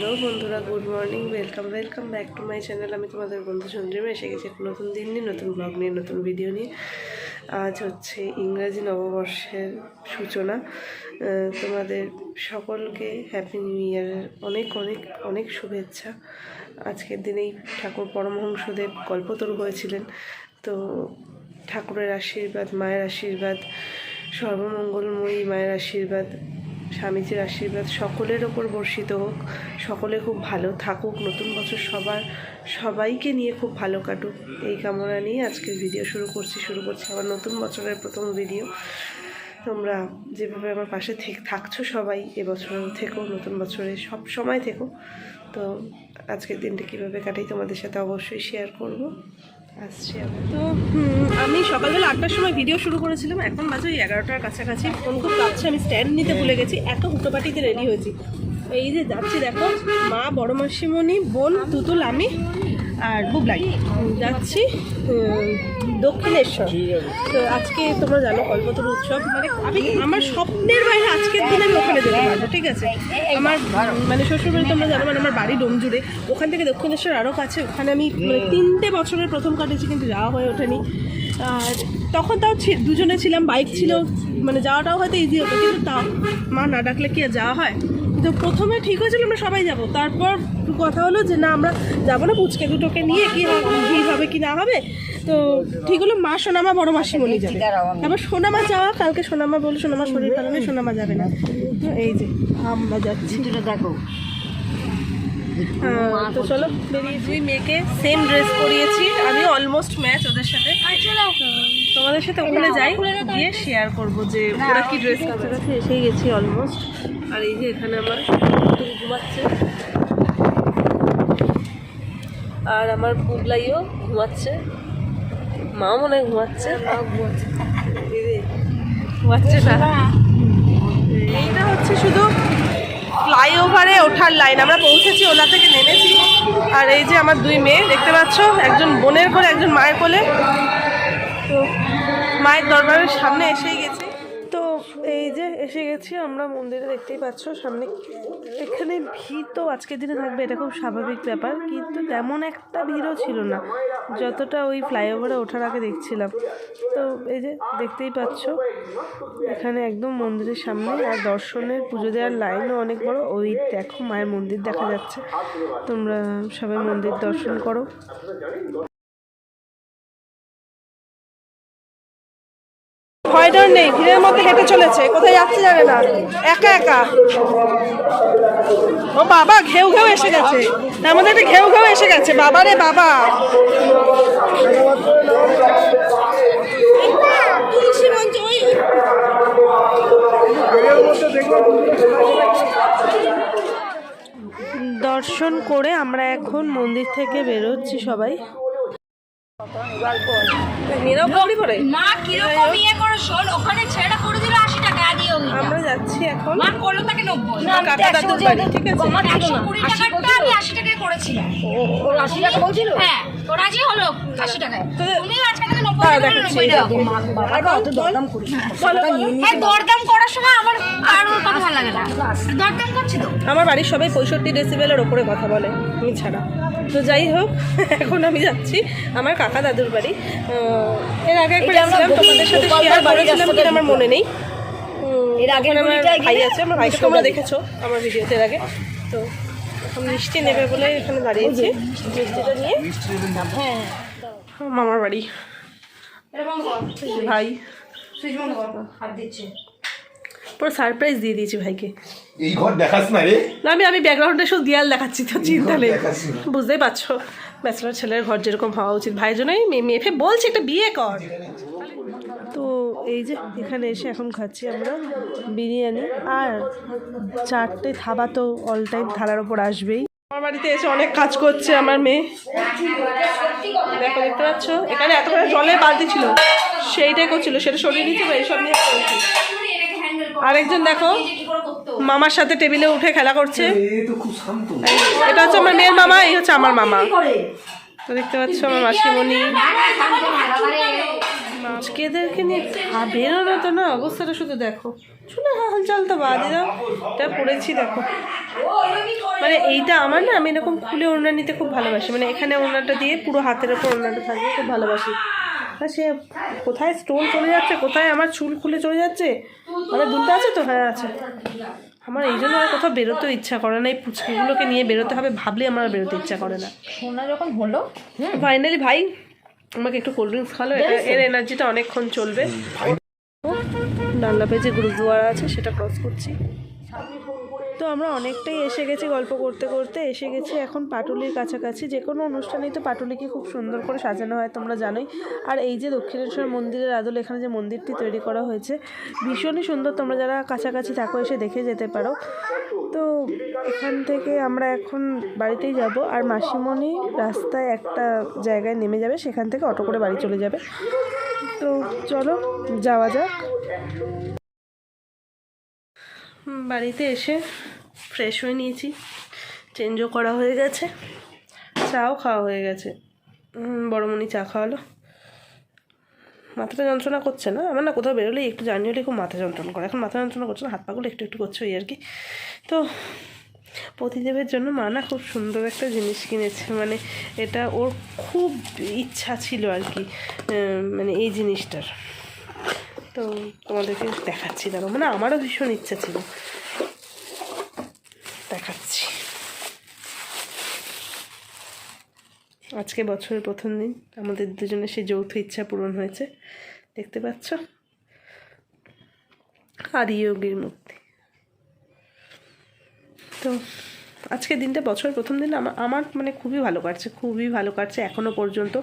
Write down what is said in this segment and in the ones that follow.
Hello বন্ধুরা, good morning, welcome welcome back to my channel. আমি তোমাদের বন্ধু সঞ্জীবী এসে গেছি একটা নতুন দিন নিয়ে, নতুন ব্লগ নিয়ে, নতুন ভিডিও নিয়ে। আজ হচ্ছে ইংরাজি নববর্ষের সূচনা। তোমাদের সকলকে হ্যাপি নিউ ইয়ারের অনেক অনেক অনেক শুভেচ্ছা। আজকের দিনেই ঠাকুর পরমহংসদেব কল্পতরু হয়েছিলেন। তো ঠাকুরের আশীর্বাদ, মায়ের আশীর্বাদ, সর্বমঙ্গলময়ী মায়ের আশীর্বাদ স্বামীজির আশীর্বাদ সকলের ওপর বর্ষিত হোক, সকলে খুব ভালো থাকুক, নতুন বছর সবার, সবাইকে নিয়ে খুব ভালো কাটুক। এই কামনা নিয়ে আজকের ভিডিও শুরু করছি শুরু করছি আমার নতুন বছরের প্রথম ভিডিও তোমরা যেভাবে আমার পাশে থেক থাকছো সবাই, এবছরও থেকো, নতুন বছরে সব সময় থেকো। তো আজকের দিনটা কীভাবে কাটাই তোমাদের সাথে অবশ্যই শেয়ার করব। আসছি তো আমি সকালবেলা আটটার সময় ভিডিও শুরু করেছিলাম, এখন বাজে ওই এগারোটার কাছাকাছি। ফোন খুব কাছে আমি স্ট্যান্ড নিতে ভুলে গেছি, এত হুটোপাটিতে রেডি হয়েছি। এই যে যাচ্ছি, দেখো, মা, বড় মাসিমণি, বোন, তুতুল, আমি। আর বুবলাই যাচ্ছি দক্ষিণেশ্বর। তো আজকে তোমরা জানো কল্পতরু উৎসব। মানে আমি, আমার স্বপ্নের বাইরে আজকের দিন আমি ওখানে যেতে পারব, ঠিক আছে? আমার মানে শ্বশুরবাড়ি তোমরা জানো মানে আমার বাড়ি ডোমজুড়ে। ওখান থেকে দক্ষিণেশ্বর আরও কাছে। ওখানে আমি মানে তিনটে বছরের প্রথম কাটেছি কিন্তু যাওয়া হয়ে ওঠেনি। আর তখন তাও দুজনে ছিলাম, বাইক ছিল মানে যাওয়াটাও হয়তো ইজি হতো, কিন্তু তাও মা না ডাকলে কি আর যাওয়া হয়? তো প্রথমে ঠিক হয়েছিল আমরা সবাই যাব, তারপর কথা হলো যে না, আমরা যাব না, পুচকে দুটোকে নিয়ে কি ভিড় হবে কি না হবে? তো ঠিক হলো, মা, সোনামা, বড় মাসিমণি যাবে। তারপর সোনামা যাওয়া, কালকে সোনামা বলে সোনামা শরীর নেই সোনামা যাবে না। তো এই যে, আমরা যাচ্ছি। দেখো। তো চলো বেরিয়ে দুই মেয়েকে সেম ড্রেস পরিয়েছি। আমি অলমোস্ট ম্যাচ ওদের সাথে। তোমাদের সাথে ওখানে যাই গিয়ে শেয়ার করব যে ওরা কি ড্রেস কাছাকাছি এসেই গেছি অলমোস্ট আর এই যে এখানে আমার ঘুমাচ্ছে। আর আমার পুবলাইও ঘুমাচ্ছে। মা মনে হয় ঘুমাচ্ছে। ঘুমাচ্ছে না। এইটা হচ্ছে শুধু ফ্লাইওভারে ওঠার লাইন। আমরা পৌঁছেছি ওলা থেকে নেমেছি। আর এই যে আমার দুই মেয়ে, দেখতে পাচ্ছ? একজন বোনের কোলে, একজন মায়ের কোলে। তো মায়ের দরবারের সামনে এসেই গেছি। যে এসে গেছি, আমরা মন্দিরে দেখতেই পাচ্ছ সামনে। এখানে ভিড় তো আজকের দিনে থাকবে, এটা খুব স্বাভাবিক ব্যাপার, কিন্তু তেমন একটা ভিড়ও ছিল না, যতটা ওই ফ্লাইওভারে ওঠার আগে দেখছিলাম। তো এই যে দেখতেই পাচ্ছ, এখানে একদম মন্দিরের সামনে, আর দর্শনের পুজো দেওয়ার লাইনও অনেক বড়। ওই দেখো মায়ের মন্দির দেখা যাচ্ছে। তোমরা সবাই মন্দির দর্শন করো। ভয় নেই, ভিড়ের মধ্যে হেঁটে চলেছে, কোথায় যাচ্ছে জানে না। একা একা। ও বাবা, ঘেউ ঘেউ এসে গেছে। তার মধ্যে একটা ঘেউ ঘেউ এসে গেছে, বাবা রে বাবা। দর্শন করে আমরা এখন মন্দির থেকে বেরোচ্ছি সবাই। মা কীরকম ইয়ে করে শোন ওখানে ছেড়ে করে দিল আমরা যাচ্ছি এখন। মা করল তাকে নব্বই। কাকা দাদুর বাড়ি ঠিক আছে? আমার টাকাটা আমি আশি টাকায় করেছিলাম। ও আশি টাকা বলছিল হ্যাঁ তো রাজি হলো? আশি টাকায়। তুমি আজকে থেকে নব্বই তারা টাকা দেখাচ্ছি, নব্বই এই টাকা দেখো। হ্যাঁ দরদাম করার সময় আমার কারোর কথা ভালো লাগে না। দরদাম করছি তো। আমার বাড়ির সবাই পঁয়ষট্টি ডেসিবেলের ওপরে কথা বলে আমি ছাড়া। তো যাই হোক এখন আমি যাচ্ছি আমার কাকা দাদুর বাড়ি। এর আগে একবার তোমাদের সাথে শেয়ার করেছিলাম কিনা আমার মনে নেই। এর আগে আমার ভাই আছে আমার ভাইকে তোমরা দেখেছ। আমার ভিডিওতে এর আগে। তো এখন মিষ্টি নেবে বলে এখানে দাঁড়িয়েছি মিষ্টিটা নিয়ে। হ্যাঁ। মামার বাড়ি। ভাই। হাত দিচ্ছে। পুরো সারপ্রাইজ দিয়ে দিয়েছি ভাইকে। এই ঘর দেখাস না রে। না আমি আমি ব্যাকগ্রাউন্ডে শুধু দেয়াল দেখাচ্ছি তো চিন্তা নেই। বুঝতেই পারছ। ব্যাচেলার ছেলের ঘর যেরকম হওয়া উচিত। ভাইয়ের জন্যই মেয়ে মেয়ে বলছি একটা বিয়ে কর। এই যে এখানে এসে এখন খাচ্ছি আমরা বিরিয়ানি। আর চারটে থাবা তো অল টাইম থালার ওপর আসবেই। আমার বাড়িতে এসে অনেক কাজ করছে আমার মেয়ে। দেখো দেখতে পাচ্ছ? এখানে এত করে জলের বালতি ছিল সেইটাই করছিল সেটা সরিয়ে দিচ্ছে বা এইসব নিয়ে আরেকজন দেখো মামার সাথে টেবিলে উঠে খেলা করছে। এটা হচ্ছে আমার মেয়ের মামা এই হচ্ছে আমার মামা। তো দেখতে পাচ্ছ আমার মাসিমণি। পুচকেদেরকে নিয়ে বেরোনো তো না অবস্থাটা শুধু দেখো। শুনে হাল চাল তো বাদ দাও এটা পড়েছি দেখো। মানে এইটা আমার না আমি এরকম খুলে ওড়না নিতে খুব ভালোবাসি। মানে এখানে ওড়নাটা দিয়ে পুরো হাতের ওপর ওড়নাটা থাকবে খুব ভালোবাসি। সে কোথায় স্টোন চলে যাচ্ছে কোথায় আমার চুল খুলে চলে যাচ্ছে? মানে দুলটা আছে তো? হ্যাঁ আছে। আমার এই জন্য আর কোথাও বেরোতেও ইচ্ছা করে না এই পুচকিগুলোকে নিয়ে বেরোতে হবে ভাবলে আমার বেরোতে ইচ্ছা করে না। সোনা যখন হলো ফাইনালি ভাই আমাকে একটু কোল্ড ড্রিঙ্কস খালো এটা এর এনার্জিটা অনেকক্ষণ চলবে। ডান্ডাপে যে গুরুদুয়ারা আছে সেটা ক্রস করছি। তো আমরা অনেকটাই এসে গেছি গল্প করতে করতে। এসে গেছি এখন পাটুলির কাছাকাছি। যে কোনো অনুষ্ঠানেই তো পাটুলিকে খুব সুন্দর করে সাজানো হয়, তোমরা জানোই। আর এই যে দক্ষিণেশ্বর মন্দিরের আদল, এখানে যে মন্দিরটি তৈরি করা হয়েছে, ভীষণই সুন্দর। তোমরা যারা কাছাকাছি থাকো, এসে দেখে যেতে পারো। তো এখান থেকে আমরা এখন বাড়িতেই যাব। আর মাসিমণি রাস্তায় একটা জায়গায় নেমে যাবে, সেখান থেকে অটো করে বাড়ি চলে যাবে। তো চলো, যাওয়া যাক। বাড়িতে এসে ফ্রেশ হয়ে নিয়েছি। চেঞ্জও করা হয়ে গেছে। চাও খাওয়া হয়ে গেছে। বড়মণি চা খাওয়ালো। মাথাটা যন্ত্রণা করছে না? আমার না কোথাও বেরোলে একটু জার্নি হলে খুব মাথা যন্ত্রণা করে। এখন মাথা যন্ত্রণা করছে না, হাত পাগুলো একটু একটু করছে ওই আর কি। তো প্রতিদেবের জন্য মা না খুব সুন্দর একটা জিনিস কিনেছে। মানে এটা ওর খুব ইচ্ছা ছিল আর কি মানে এই জিনিসটার। তো তোমাদেরকে দেখাচ্ছি দাঁড়ো মানে আমারও ভীষণ ইচ্ছা ছিল। দেখাচ্ছি। আজকে বছরের প্রথম দিন। আমাদের দুজনের সেই যৌথ ইচ্ছা পূরণ হয়েছে। দেখতে পাচ্ছ? আর ইয়োগীর মূর্তি। তো আজকে দিনটা বছর প্রথম দিন আমার আমার মানে খুবই ভালো কাটছে খুবই ভালো কাটছে এখনও পর্যন্ত।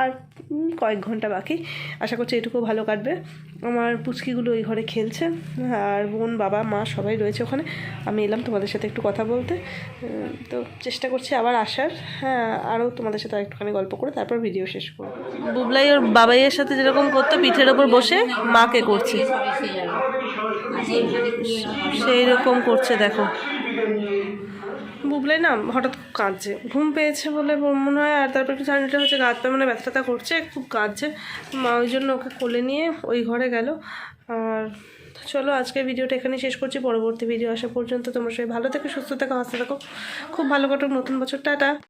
আর কয়েক ঘণ্টা বাকি। আশা করছি এটুকু ভালো কাটবে। আমার পুচকিগুলো ওই ঘরে খেলছে আর বোন বাবা মা সবাই রয়েছে ওখানে। আমি এলাম তোমাদের সাথে একটু কথা বলতে। তো চেষ্টা করছি আবার আসার। হ্যাঁ আরও তোমাদের সাথে একটুখানি গল্প করে তারপর ভিডিও শেষ করব। বুবলাই ওর বাবাইয়ের সাথে যেরকম করতো পিঠের ওপর বসে মাকে করছে। সেই রকম করছে দেখো। বুবলাই না, হঠাৎ খুব কাঁদছে। ঘুম পেয়েছে বলে মনে হয়, আর তারপর একটু ঠান্ডাটা হচ্ছে পা মানে ব্যথা ব্যথা করছে, খুব কাঁদছে। মা ওই জন্য ওকে কোলে নিয়ে ওই ঘরে গেল। আর চলো, আজকের ভিডিওটা এখানে শেষ করছি। পরবর্তী ভিডিও আসা পর্যন্ত তোমার সবাই ভালো থেকো, সুস্থ থাকো, হাসতে থাকো। খুব ভালো কাটুক, নতুন বছর। টাটা।